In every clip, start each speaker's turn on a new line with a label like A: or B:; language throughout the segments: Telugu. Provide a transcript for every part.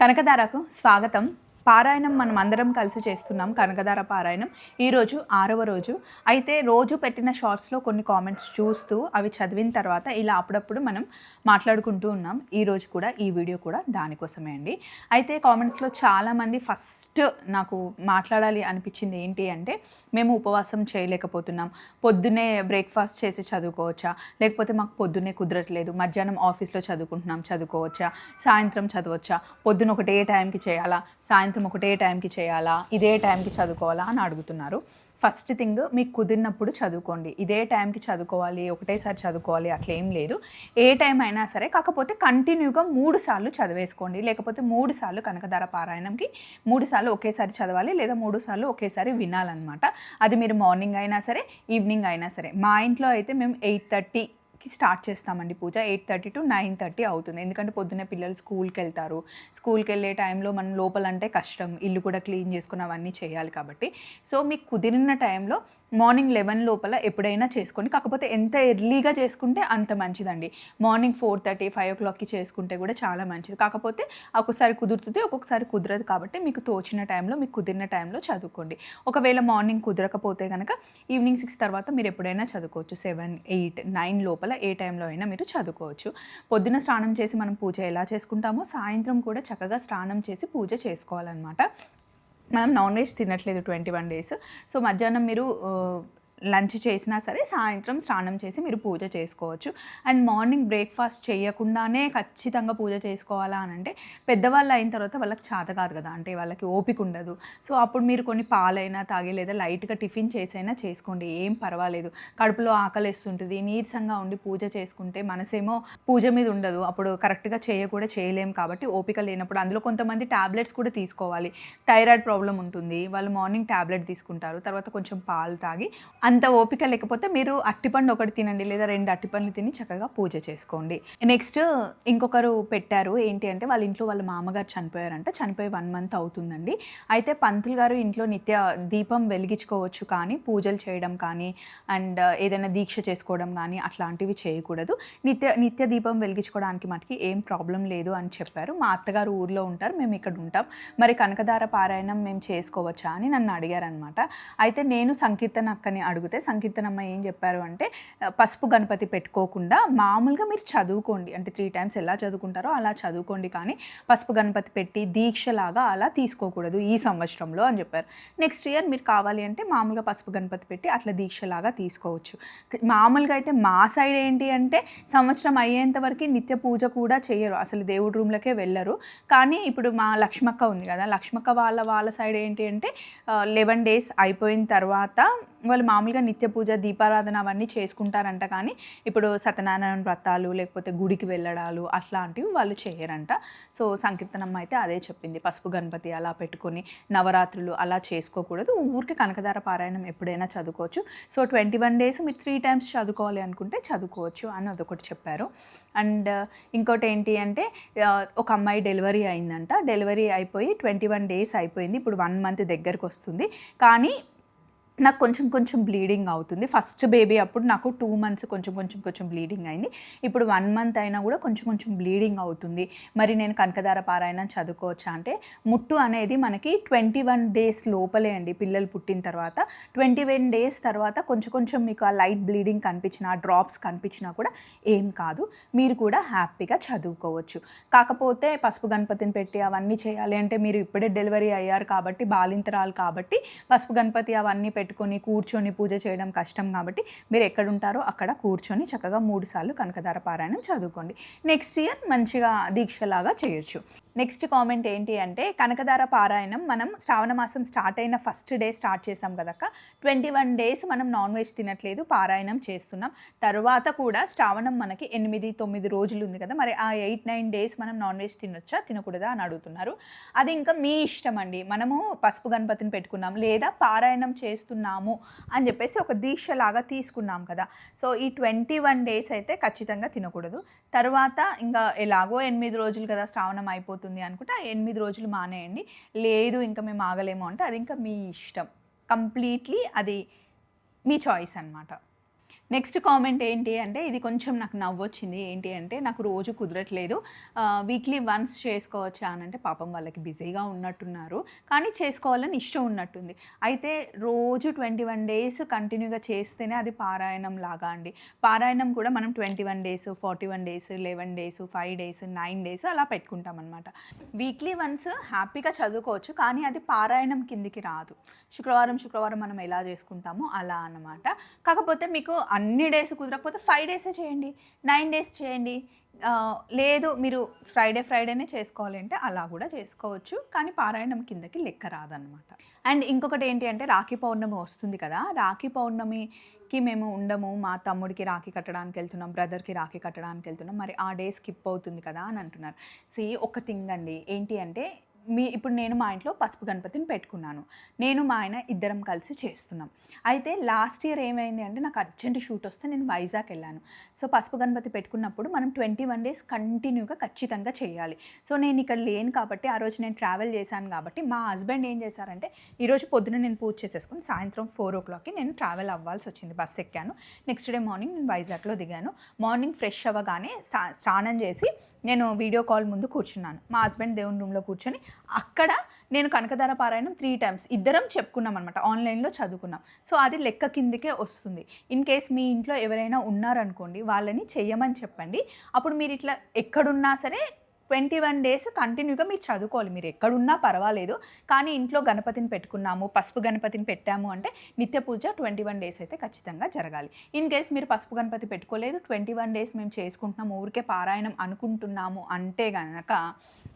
A: కనకదారకు స్వాగతం. పారాయణం మనం అందరం కలిసి చేస్తున్నాం కనకదార పారాయణం. ఈరోజు ఆరవ రోజు. అయితే రోజు పెట్టిన షార్ట్స్లో కొన్ని కామెంట్స్ చూస్తూ అవి చదివిన తర్వాత ఇలా అప్పుడప్పుడు మనం మాట్లాడుకుంటూ ఉన్నాం. ఈరోజు కూడా ఈ వీడియో కూడా దానికోసమే అండి. అయితే కామెంట్స్లో చాలామంది ఫస్ట్ నాకు మాట్లాడాలి అనిపించింది ఏంటి అంటే మేము ఉపవాసం చేయలేకపోతున్నాం. పొద్దున్నే బ్రేక్ఫాస్ట్ చేసి చదువుకోవచ్చా? లేకపోతే మాకు పొద్దున్నే కుదరట్లేదు. మధ్యాహ్నం ఆఫీస్లో చదువుకుంటున్నాం చదువుకోవచ్చా? సాయంత్రం చదవచ్చా? పొద్దున ఒకటే టైంకి చేయాలా? సాయంత్రం ఒకటే టైంకి చేయాలా? ఇదే టైంకి చదువుకోవాలా అని అడుగుతున్నారు. ఫస్ట్ థింగ్ మీకు కుదిరినప్పుడు చదువుకోండి. ఇదే టైంకి చదువుకోవాలి ఒకటేసారి చదువుకోవాలి అట్లా ఏం లేదు. ఏ టైం అయినా సరే కాకపోతే కంటిన్యూగా మూడు సార్లు చదివేసుకోండి. లేకపోతే మూడు సార్లు కనకధార పారాయణంకి మూడు సార్లు ఒకేసారి చదవాలి లేదా మూడు సార్లు ఒకేసారి వినాలన్నమాట. అది మీరు మార్నింగ్ అయినా సరే ఈవినింగ్ అయినా సరే. మా ఇంట్లో అయితే మేము ఎయిట్ థర్టీ కి స్టార్ట్ చేస్తామండి puja. Eight thirty to nine thirty అవుతుంది. ఎందుకంటే పొద్దున్నే పిల్లలు స్కూల్కి వెళ్తారు. స్కూల్కి వెళ్ళే టైంలో మనం లోపల అంటే కష్టం. ఇల్లు కూడా క్లీన్ చేసుకుని అవన్నీ చేయాలి కాబట్టి. సో మీకు కుదిరిన టైంలో మార్నింగ్ లెవెన్ లోపల ఎప్పుడైనా చేసుకోండి. కాకపోతే ఎంత ఎర్లీగా చేసుకుంటే అంత మంచిదండి. మార్నింగ్ ఫోర్ థర్టీ ఫైవ్ ఓ క్లాక్కి చేసుకుంటే కూడా చాలా మంచిది. కాకపోతే ఒక్కొక్కసారి కుదురుతుంది ఒక్కొక్కసారి కుదరదు కాబట్టి మీకు తోచిన టైంలో మీకు కుదిరిన టైంలో చదువుకోండి. ఒకవేళ మార్నింగ్ కుదరకపోతే కనుక ఈవినింగ్ సిక్స్ తర్వాత మీరు ఎప్పుడైనా చదువుకోవచ్చు. సెవెన్ ఎయిట్ నైన్ లోపల ఏ టైంలో అయినా మీరు చదువుకోవచ్చు. పొద్దున స్నానం చేసి మనం పూజ ఎలా చేసుకుంటామో సాయంత్రం కూడా చక్కగా స్నానం చేసి పూజ చేసుకోవాలన్నమాట. మనం నాన్ వెజ్ తినట్లేదు ట్వంటీ వన్ డేస్ సో మధ్యాహ్నం మీరు uh, లంచ్ చేసినా సరే సాయంత్రం స్నానం చేసి మీరు పూజ చేసుకోవచ్చు. అండ్ మార్నింగ్ బ్రేక్ఫాస్ట్ చేయకుండానే ఖచ్చితంగా పూజ చేసుకోవాలా అని అంటే పెద్దవాళ్ళు అయిన తర్వాత వాళ్ళకి చేత కాదు కదా. అంటే వాళ్ళకి ఓపిక ఉండదు. సో అప్పుడు మీరు కొన్ని పాలైనా తాగి లేదా లైట్గా టిఫిన్ చేసైనా చేసుకోండి. ఏం పర్వాలేదు. కడుపులో ఆకలిస్తుంటుంది. నీరసంగా ఉండి పూజ చేసుకుంటే మనసేమో పూజ మీద ఉండదు. అప్పుడు కరెక్ట్గా చేయ కూడా చేయలేము కాబట్టి ఓపిక లేనప్పుడు అందులో కొంతమంది ట్యాబ్లెట్స్ కూడా తీసుకోవాలి. థైరాయిడ్ ప్రాబ్లం ఉంటుంది. వాళ్ళు మార్నింగ్ టాబ్లెట్ తీసుకుంటారు. తర్వాత కొంచెం పాలు తాగి అంత ఓపిక లేకపోతే మీరు అట్టిపండు ఒకటి తినండి లేదా రెండు అట్టిపండ్లు తిని చక్కగా పూజ చేసుకోండి. నెక్స్ట్ ఇంకొకరు పెట్టారు ఏంటి అంటే వాళ్ళ ఇంట్లో వాళ్ళ మామగారు చనిపోయారంట. చనిపోయి వన్ మంత్ అవుతుందండి. అయితే పంతులు గారు ఇంట్లో నిత్య దీపం వెలిగించుకోవచ్చు కానీ పూజలు చేయడం కానీ అండ్ ఏదైనా దీక్ష చేసుకోవడం కానీ అట్లాంటివి చేయకూడదు. నిత్య నిత్య దీపం వెలిగించుకోవడానికి మటుకి ఏం ప్రాబ్లం లేదు అని చెప్పారు. మా అత్తగారు ఊర్లో ఉంటారు మేము ఇక్కడ ఉంటాం. మరి కనకదార పారాయణం మేము చేసుకోవచ్చా అని నన్ను అడిగారనమాట అయితే నేను సంకీర్తన అక్కని అడిగితే సంకీర్తనమ్మ ఏం చెప్పారు అంటే పసుపు గణపతి పెట్టుకోకుండా మామూలుగా మీరు చదువుకోండి. అంటే త్రీ టైమ్స్ ఎలా చదువుకుంటారో అలా చదువుకోండి కానీ పసుపు గణపతి పెట్టి దీక్షలాగా అలా తీసుకోకూడదు ఈ సంవత్సరంలో అని చెప్పారు. నెక్స్ట్ ఇయర్ మీరు కావాలి అంటే మామూలుగా పసుపు గణపతి పెట్టి అట్లా దీక్షలాగా తీసుకోవచ్చు. మామూలుగా అయితే మా సైడ్ ఏంటి అంటే సంవత్సరం అయ్యేంత వరకు నిత్య పూజ కూడా చేయరు. అసలు దేవుడి రూమ్లకే వెళ్ళరు. కానీ ఇప్పుడు మా లక్ష్మక్క ఉంది కదా లక్ష్మక్క వాళ్ళ వాళ్ళ సైడ్ ఏంటి అంటే లెవెన్ డేస్ అయిపోయిన తర్వాత వాళ్ళు మామూలుగా నిత్య పూజ దీపారాధన అవన్నీ చేసుకుంటారంట. కానీ ఇప్పుడు సత్యనారాయణ వ్రతాలు లేకపోతే గుడికి వెళ్ళడాలు అట్లాంటివి వాళ్ళు చేయరంట. సో సంకీర్తనమ్మ అయితే అదే చెప్పింది. పసుపు గణపతి అలా పెట్టుకొని నవరాత్రులు అలా చేసుకోకూడదు. ఊరికి కనకదార పారాయణం ఎప్పుడైనా చదువుకోవచ్చు. సో ట్వంటీ వన్ డేస్ మీరు త్రీ టైమ్స్ చదువుకోవాలి అనుకుంటే చదువుకోవచ్చు అని అదొకటి చెప్పారు. అండ్ ఇంకోటి ఏంటి అంటే ఒక అమ్మాయి డెలివరీ అయిందంట. డెలివరీ అయిపోయి ట్వంటీ వన్ డేస్ అయిపోయింది. ఇప్పుడు వన్ మంత్ దగ్గరకు వస్తుంది. కానీ నాకు కొంచెం కొంచెం బ్లీడింగ్ అవుతుంది. ఫస్ట్ బేబీ అప్పుడు నాకు టూ మంత్స్ కొంచెం కొంచెం కొంచెం బ్లీడింగ్ అయింది. ఇప్పుడు వన్ మంత్ అయినా కూడా కొంచెం కొంచెం బ్లీడింగ్ అవుతుంది. మరి నేను కనకదార పారాయణం చదువుకోవచ్చా అంటే ముట్టు అనేది మనకి ట్వంటీ వన్ డేస్ లోపలే అండి పిల్లలు పుట్టిన తర్వాత. ట్వంటీ వన్ డేస్ తర్వాత కొంచెం కొంచెం మీకు ఆ లైట్ బ్లీడింగ్ కనిపించిన డ్రాప్స్ కనిపించినా కూడా ఏం కాదు. మీరు కూడా హ్యాపీగా చదువుకోవచ్చు. కాకపోతే పసుపు గణపతిని పెట్టి అవన్నీ చేయాలి అంటే మీరు ఇప్పుడే డెలివరీ అయ్యారు కాబట్టి బాలింతరాలు కాబట్టి పసుపు గణపతి అవన్నీ పెట్టి పెట్టుకొని కూర్చొని పూజ చేయడం కష్టం కాబట్టి మీరు ఎక్కడ ఉంటారో అక్కడ కూర్చొని చక్కగా మూడు సార్లు కనకదార పారాయణం చదువుకోండి. నెక్స్ట్ ఇయర్ మంచిగా దీక్షలాగా చేయొచ్చు. నెక్స్ట్ కామెంట్ ఏంటి అంటే కనకదార పారాయణం మనం శ్రావణ మాసం స్టార్ట్ అయిన ఫస్ట్ డే స్టార్ట్ చేసాం కదక్క. ట్వంటీ వన్ డేస్ మనం నాన్ వెజ్ తినట్లేదు పారాయణం చేస్తున్నాం. తర్వాత కూడా శ్రావణం మనకి ఎనిమిది తొమ్మిది రోజులు ఉంది కదా. మరి ఆ ఎయిట్ నైన్ డేస్ మనం నాన్ వెజ్ తినొచ్చా తినకూడదా అని అడుగుతున్నారు. అది ఇంకా మీ ఇష్టం అండి. మనము పసుపు గణపతిని పెట్టుకున్నాం లేదా పారాయణం చేస్తున్నాము అని చెప్పేసి ఒక దీక్షలాగా తీసుకున్నాం కదా. సో ఈ ట్వంటీ వన్ డేస్ అయితే ఖచ్చితంగా తినకూడదు. తర్వాత ఇంకా ఎలాగో ఎనిమిది రోజులు కదా శ్రావణం అయిపోతుంది. అనుకుంటే ఆ ఎనిమిది రోజులు మానేయండి. లేదు ఇంకా మేము ఆగలేము అంటే అది ఇంకా మీ ఇష్టం. కంప్లీట్లీ అది మీ చాయిస్ అనమాట నెక్స్ట్ కామెంట్ ఏంటి అంటే ఇది కొంచెం నాకు నవ్వొచ్చింది. ఏంటి అంటే నాకు రోజు కుదరట్లేదు. వీక్లీ వన్స్ చేసుకోవచ్చా అని అంటే పాపం వాళ్ళకి బిజీగా ఉన్నట్టున్నారు. కానీ చేసుకోవాలని ఇష్టం ఉన్నట్టుంది. అయితే రోజు ట్వంటీ వన్ డేస్ కంటిన్యూగా చేస్తేనే అది పారాయణం లాగా అండి. పారాయణం కూడా మనం twenty one days forty one days eleven days five days nine days అలా పెట్టుకుంటాం అనమాట వీక్లీ వన్స్ హ్యాపీగా చదువుకోవచ్చు కానీ అది పారాయణం కిందికి రాదు. శుక్రవారం శుక్రవారం మనం ఎలా చేసుకుంటామో అలా అన్నమాట. కాకపోతే మీకు అన్ని డేస్ కుదరకపోతే ఫైవ్ డేసే చేయండి. నైన్ డేస్ చేయండి. లేదు మీరు ఫ్రైడే ఫ్రైడేనే చేసుకోవాలి అంటే అలా కూడా చేసుకోవచ్చు. కానీ పారాయణం కిందకి లెక్క రాదనమాట అండ్ ఇంకొకటి ఏంటి అంటే రాఖీ పౌర్ణమి వస్తుంది కదా. రాఖీ పౌర్ణమికి మేము ఉండము. మా తమ్ముడికి రాఖీ కట్టడానికి వెళ్తున్నాం. బ్రదర్కి రాఖీ కట్టడానికి వెళ్తున్నాం. మరి ఆ డే స్కిప్ అవుతుంది కదా అని అంటున్నారు. సీ ఒక థింగ్ అండి. ఏంటి అంటే మీ ఇప్పుడు నేను మా ఇంట్లో పసుపు గణపతిని పెట్టుకున్నాను. నేను మా ఆయన ఇద్దరం కలిసి చేస్తున్నాం. అయితే లాస్ట్ ఇయర్ ఏమైంది అంటే నాకు అర్జెంట్ షూట్ వస్తే నేను వైజాగ్ వెళ్ళాను సో పసుపు గణపతి పెట్టుకున్నప్పుడు మనం ట్వంటీ వన్ డేస్ కంటిన్యూగా ఖచ్చితంగా చేయాలి. సో నేను ఇక్కడ లేను కాబట్టి ఆ రోజు నేను ట్రావెల్ చేశాను కాబట్టి మా హస్బెండ్ ఏం చేశారంటే ఈరోజు పొద్దున నేను పూజ చేసేసుకుని సాయంత్రం ఫోర్ ఓ క్లాక్కి నేను ట్రావెల్ అవ్వాల్సి వచ్చింది. బస్ ఎక్కాను. నెక్స్ట్ డే మార్నింగ్ నేను వైజాగ్లో దిగాను. మార్నింగ్ ఫ్రెష్ అవ్వగానే స్నా- స్నానం చేసి నేను వీడియో కాల్ ముందు కూర్చున్నాను. మా హస్బెండ్ దేవుని రూమ్లో కూర్చొని అక్కడ నేను కనకధార పారాయణం త్రీ టైమ్స్ ఇద్దరం చెప్పుకున్నాం అనమాట ఆన్లైన్లో చదువుకున్నాం. సో అది లెక్క కిందకే వస్తుంది. ఇన్ కేస్ మీ ఇంట్లో ఎవరైనా ఉన్నారనుకోండి వాళ్ళని చెయ్యమని చెప్పండి. అప్పుడు మీరు ఇట్లా ఎక్కడున్నా సరే ట్వంటీ వన్ డేస్ కంటిన్యూగా మీరు చదువుకోవాలి. మీరు ఎక్కడున్నా పర్వాలేదు. కానీ ఇంట్లో గణపతిని పెట్టుకున్నాము పసుపు గణపతిని పెట్టాము అంటే నిత్య పూజ ట్వంటీ వన్ డేస్ అయితే ఖచ్చితంగా జరగాలి. ఇన్ కేస్ మీరు పసుపు గణపతి పెట్టుకోలేదు ట్వంటీ వన్ డేస్ మేము చేసుకుంటున్నాము ఊరికే పారాయణం అనుకుంటున్నాము అంటే కనుక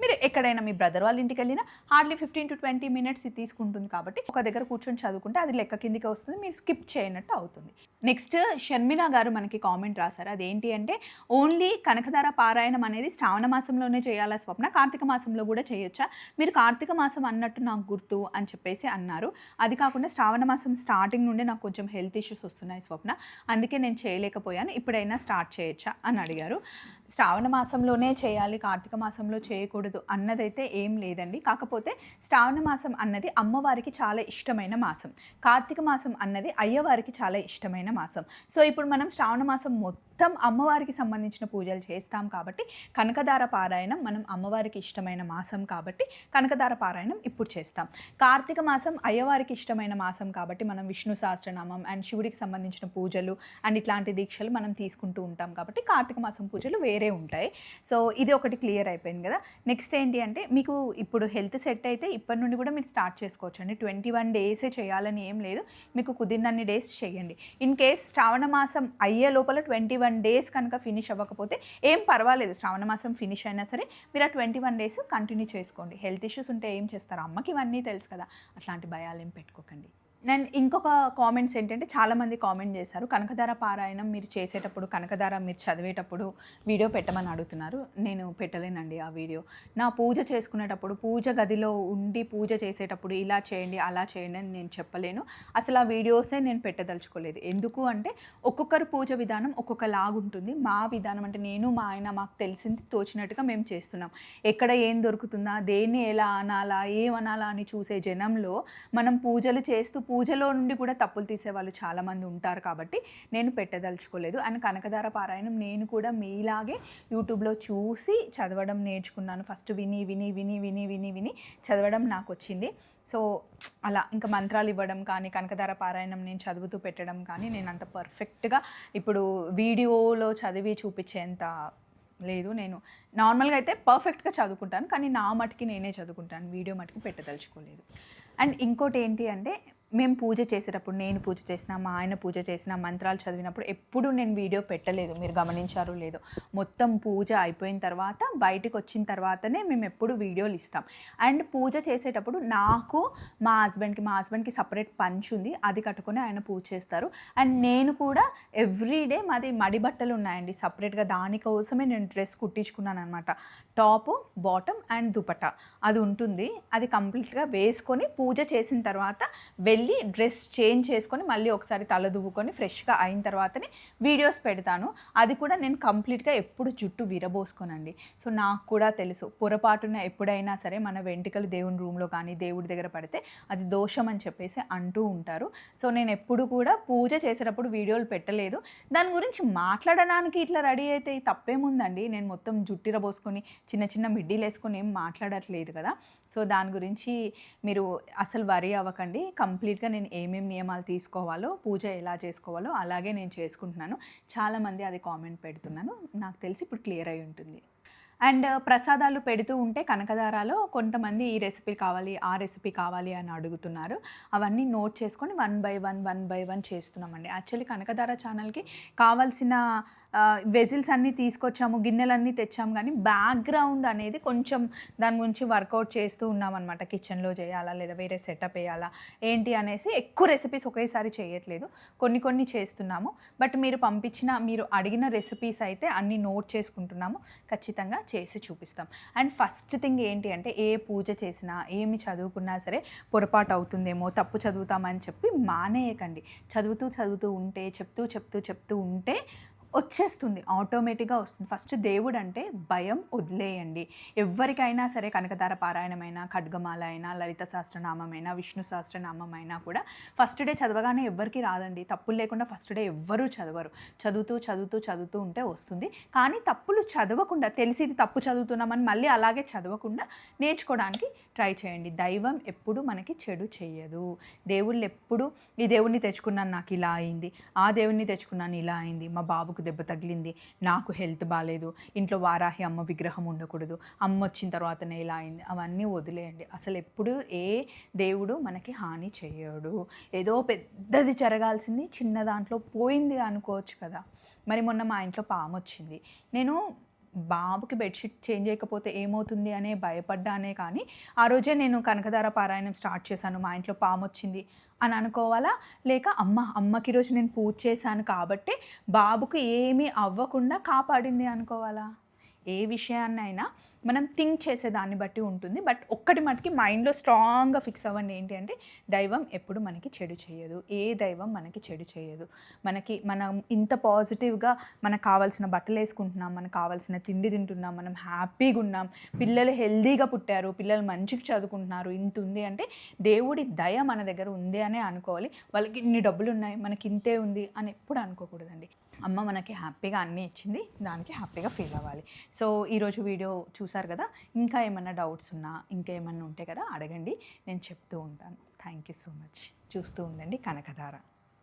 A: మీరు ఎక్కడైనా మీ బ్రదర్ వాళ్ళ ఇంటికి వెళ్ళినా hardly fifteen to twenty minutes తీసుకుంటుంది కాబట్టి ఒక దగ్గర కూర్చొని చదువుకుంటే అది లెక్క కిందికి వస్తుంది మీరు స్కిప్ చేయనట్టు అవుతుంది. నెక్స్ట్ షర్మిల గారు మనకి కామెంట్ రాశారు. అదేంటి అంటే ఓన్లీ కనకధార పారాయణం అనేది శ్రావణ మాసంలోనే చేయాలా స్వప్న? కార్తీక మాసంలో కూడా చేయొచ్చా? మీరు కార్తీక మాసం అన్నట్టు నాకు గుర్తు అని చెప్పేసి అన్నారు. అది కాకుండా శ్రావణ మాసం స్టార్టింగ్ నుండి నాకు కొంచెం హెల్త్ ఇష్యూస్ వస్తున్నాయి స్వప్న. అందుకే నేను చేయలేకపోయాను. ఇప్పుడైనా స్టార్ట్ చేయొచ్చా అని అడిగారు. శ్రావణ మాసంలోనే చేయాలి కార్తీక మాసంలో చేయకూడదు అన్నదైతే ఏం లేదండి. కాకపోతే శ్రావణ మాసం అన్నది అమ్మవారికి చాలా ఇష్టమైన మాసం. కార్తీక మాసం అన్నది అయ్యవారికి చాలా ఇష్టమైన మాసం. సో ఇప్పుడు మనం శ్రావణ మాసం మొత్తం మొత్తం అమ్మవారికి సంబంధించిన పూజలు చేస్తాం కాబట్టి కనకదార పారాయణం మనం అమ్మవారికి ఇష్టమైన మాసం కాబట్టి కనకదార పారాయణం ఇప్పుడు చేస్తాం. కార్తీక మాసం అయ్యవారికి ఇష్టమైన మాసం కాబట్టి మనం విష్ణు సహస్రనామం అండ్ శివుడికి సంబంధించిన పూజలు అండ్ ఇట్లాంటి దీక్షలు మనం తీసుకుంటూ ఉంటాం కాబట్టి కార్తీక మాసం పూజలు వేరే ఉంటాయి. సో ఇది ఒకటి క్లియర్ అయిపోయింది కదా. నెక్స్ట్ ఏంటి అంటే మీకు ఇప్పుడు హెల్త్ సెట్ అయితే ఇప్పటి నుండి కూడా మీరు స్టార్ట్ చేసుకోవచ్చు అండి ట్వంటీ వన్ డేసే చేయాలని ఏం లేదు. మీకు కుదిరినన్ని డేస్ చేయండి. ఇన్ కేస్ శ్రావణ మాసం అయ్యే లోపల ట్వంటీ వన్ వన్ డేస్ కనుక ఫినిష్ అవ్వకపోతే ఏం పర్వాలేదు. శ్రావణ మాసం ఫినిష్ అయినా సరే మీరు ఆ ట్వంటీ వన్ డేస్ కంటిన్యూ చేసుకోండి. హెల్త్ ఇష్యూస్ ఉంటే ఏం చేస్తారు? అమ్మకి ఇవన్నీ తెలుసు కదా. అట్లాంటి భయాలు ఏం పెట్టుకోకండి. నేను ఇంకొక కామెంట్స్ ఏంటంటే చాలామంది కామెంట్ చేశారు కనకధార పారాయణం మీరు చేసేటప్పుడు కనకధార మీరు చదివేటప్పుడు వీడియో పెట్టమని అడుగుతున్నారు. నేను పెట్టలేనండి ఆ వీడియో. నా పూజ చేసుకునేటప్పుడు పూజ గదిలో ఉండి పూజ చేసేటప్పుడు ఇలా చేయండి అలా చేయండి అని నేను చెప్పలేను. అసలు ఆ వీడియోసే నేను పెట్టదలుచుకోలేదు. ఎందుకు అంటే ఒక్కొక్కరు పూజ విధానం ఒక్కొక్క లాగుంటుంది మా విధానం అంటే నేను మా ఆయన మాకు తెలిసింది తోచినట్టుగా మేము చేస్తున్నాం. ఎక్కడ ఏం దొరుకుతుందా దేన్ని ఎలా అనాలా ఏమనాలా అని చూసే జనంలో మనం పూజలు చేస్తూ పూజలో నుండి కూడా తప్పులు తీసేవాళ్ళు చాలామంది ఉంటారు కాబట్టి నేను పెట్టదలుచుకోలేదు. అండ్ కనకధార పారాయణం నేను కూడా మీలాగే యూట్యూబ్లో చూసి చదవడం నేర్చుకున్నాను. ఫస్ట్ విని విని విని విని విని విని చదవడం నాకు వచ్చింది. సో అలా ఇంకా మంత్రాలు ఇవ్వడం కానీ కనకధార పారాయణం నేను చదువుతూ పెట్టడం కానీ నేను అంత పర్ఫెక్ట్గా ఇప్పుడు వీడియోలో చదివి చూపించేంత లేదు. నేను నార్మల్గా అయితే పర్ఫెక్ట్గా చదువుకుంటాను కానీ నా మటుకి నేనే చదువుకుంటాను. వీడియో మటుకి పెట్టదలుచుకోలేదు. అండ్ ఇంకోటి ఏంటి అంటే మేము పూజ చేసేటప్పుడు నేను పూజ చేసిన మా ఆయన పూజ చేసిన మంత్రాలు చదివినప్పుడు ఎప్పుడు నేను వీడియో పెట్టలేదు. మీరు గమనించారు లేదో. మొత్తం పూజ అయిపోయిన తర్వాత బయటకు వచ్చిన తర్వాతనే మేము ఎప్పుడు వీడియోలు ఇస్తాం. అండ్ పూజ చేసేటప్పుడు నాకు మా హస్బెండ్కి మా హస్బెండ్కి సపరేట్ పంచ్ ఉంది. అది కట్టుకొని ఆయన పూజ చేస్తారు. అండ్ నేను కూడా ఎవ్రీడే మాది మడి బట్టలు ఉన్నాయండి సపరేట్గా దానికోసమే నేను డ్రెస్ కుట్టించుకున్నాను అనమాట టాప్ బాటమ్ అండ్ దుపట అది ఉంటుంది. అది కంప్లీట్గా వేసుకొని పూజ చేసిన తర్వాత వెళ్ళి డ్రెస్ చేంజ్ చేసుకొని మళ్ళీ ఒకసారి తల దువ్వుకొని ఫ్రెష్గా అయిన తర్వాతనే వీడియోస్ పెడతాను. అది కూడా నేను కంప్లీట్గా ఎప్పుడు జుట్టు విరబోసుకోనండి. సో నాకు కూడా తెలుసు. పొరపాటున ఎప్పుడైనా సరే మన వెంట్రుకలు దేవుని రూమ్లో కానీ దేవుడి దగ్గర పడితే అది దోషం అని చెప్పేసి అంటూ ఉంటారు. సో నేను ఎప్పుడు కూడా పూజ చేసేటప్పుడు వీడియోలు పెట్టలేదు. దాని గురించి మాట్లాడడానికి ఇట్లా రెడీ అయితే తప్పేముందండి? నేను మొత్తం జుట్టిరబోసుకొని చిన్న చిన్న మిడ్డీలు వేసుకొని ఏం మాట్లాడట్లేదు కదా. సో దాని గురించి మీరు అసలు వరి అవ్వకండి. కంప్లీట్గా నేను ఏమేమి నియమాలు తీసుకోవాలో పూజ ఎలా చేసుకోవాలో అలాగే నేను చేసుకుంటున్నాను. చాలామంది అది కామెంట్ పెడుతున్నాను. నాకు తెలిసి ఇప్పుడు క్లియర్ అయి ఉంటుంది. అండ్ ప్రసాదాలు పెడుతూ ఉంటే కనకదారాలో కొంతమంది ఈ రెసిపీ కావాలి ఆ రెసిపీ కావాలి అని అడుగుతున్నారు. అవన్నీ నోట్ చేసుకొని one by one one by one చేస్తున్నామండి. యాక్చువల్లీ కనకదార ఛానల్కి కావాల్సిన వెజిల్స్ అన్నీ తీసుకొచ్చాము గిన్నెలన్నీ తెచ్చాము కానీ బ్యాక్గ్రౌండ్ అనేది కొంచెం దాని గురించి వర్కౌట్ చేస్తూ ఉన్నామన్నమాట కిచెన్లో చేయాలా లేదా వేరే సెటప్ వేయాలా ఏంటి అనేసి ఎక్కువ రెసిపీస్ ఒకేసారి చేయట్లేదు. కొన్ని కొన్ని చేస్తున్నాము. బట్ మీరు పంపించిన మీరు అడిగిన రెసిపీస్ అయితే అన్నీ నోట్ చేసుకుంటున్నాము. ఖచ్చితంగా చేసి చూపిస్తాం. అండ్ ఫస్ట్ థింగ్ ఏంటి అంటే ఏ పూజ చేసినా ఏమి చదువుకున్నా సరే పొరపాటు అవుతుందేమో తప్పు చదువుతామని చెప్పి మానేయకండి. చదువుతూ చదువుతూ ఉంటే చెప్తూ చెప్తూ చెప్తూ ఉంటే వచ్చేస్తుంది ఆటోమేటిక్గా వస్తుంది. ఫస్ట్ దేవుడు అంటే భయం వదిలేయండి. ఎవరికైనా సరే కనకధార పారాయణమైన ఖడ్గమాల అయినా లలిత సహస్రనామైనా విష్ణు సహస్రనామం అయినా కూడా ఫస్ట్ డే చదవగానే ఎవ్వరికి రాదండి. తప్పులు లేకుండా ఫస్ట్ డే ఎవ్వరూ చదవరు. చదువుతూ చదువుతూ చదువుతూ ఉంటే వస్తుంది. కానీ తప్పులు చదవకుండా తెలిసి ఇది తప్పు చదువుతున్నామని మళ్ళీ అలాగే చదవకుండా నేర్చుకోవడానికి ట్రై చేయండి. దైవం ఎప్పుడు మనకి చెడు చేయదు దేవుళ్ళు ఎప్పుడు ఈ దేవుణ్ణి తెచ్చుకున్నాను నాకు ఇలా అయింది. ఆ దేవుణ్ణి తెచ్చుకున్నాను ఇలా అయింది. మా బాబుకు దెబ్బ తగిలింది నాకు హెల్త్ బాగాలేదు ఇంట్లో వారాహి అమ్మ విగ్రహం ఉండకూడదు అమ్మ వచ్చిన తర్వాతనే ఇలా అయింది. అవన్నీ వదిలేయండి. అసలు ఎప్పుడు ఏ దేవుడు మనకి హాని చేయడు ఏదో పెద్దది జరగాల్సింది చిన్న దాంట్లో పోయింది అనుకోవచ్చు కదా. మరి మొన్న మా ఇంట్లో పాము వచ్చింది. నేను బాబుకి బెడ్షీట్ చేంజ్ చేయకపోతే ఏమవుతుంది అనే భయపడ్డానే కానీ ఆ రోజే నేను కనకదార పారాయణం స్టార్ట్ చేశాను. మా ఇంట్లో పాము వచ్చింది. అని అనుకోవాలా? లేక అమ్మ అమ్మకి రోజు నేను పూజ చేశాను కాబట్టి బాబుకు ఏమీ అవ్వకుండా కాపాడింది అనుకోవాలా? ఏ విషయాన్నైనా మనం థింక్ చేసే దాన్ని బట్టి ఉంటుంది. బట్ ఒక్కటి మటుకి మైండ్లో స్ట్రాంగ్గా ఫిక్స్ అవ్వండి ఏంటి అంటే దైవం ఎప్పుడు మనకి చెడు చేయదు. ఏ దైవం మనకి చెడు చేయదు. మనకి మనం ఇంత పాజిటివ్గా మనకు కావాల్సిన బట్టలు వేసుకుంటున్నాం మనకు కావాల్సిన తిండి తింటున్నాం మనం హ్యాపీగా ఉన్నాం పిల్లలు హెల్దీగా పుట్టారు పిల్లలు మంచిగా చదువుకుంటున్నారు ఇంత ఉంది అంటే దేవుడి దయ మన దగ్గర ఉంది అనే అనుకోవాలి. వాళ్ళకి ఇన్ని డబ్బులు ఉన్నాయి మనకి ఇంతే ఉంది అని ఎప్పుడు అనుకోకూడదండి. అమ్మ మనకి హ్యాపీగా అన్నీ ఇచ్చింది దానికి హ్యాపీగా ఫీల్ అవ్వాలి. సో ఈరోజు వీడియో చూసారు కదా ఇంకా ఏమన్నా డౌట్స్ ఉన్నా ఇంకా ఏమన్నా ఉంటే కదా అడగండి నేను చెప్తూ ఉంటాను. థ్యాంక్ యూ సో మచ్ చూస్తూ ఉండండి కనకధార.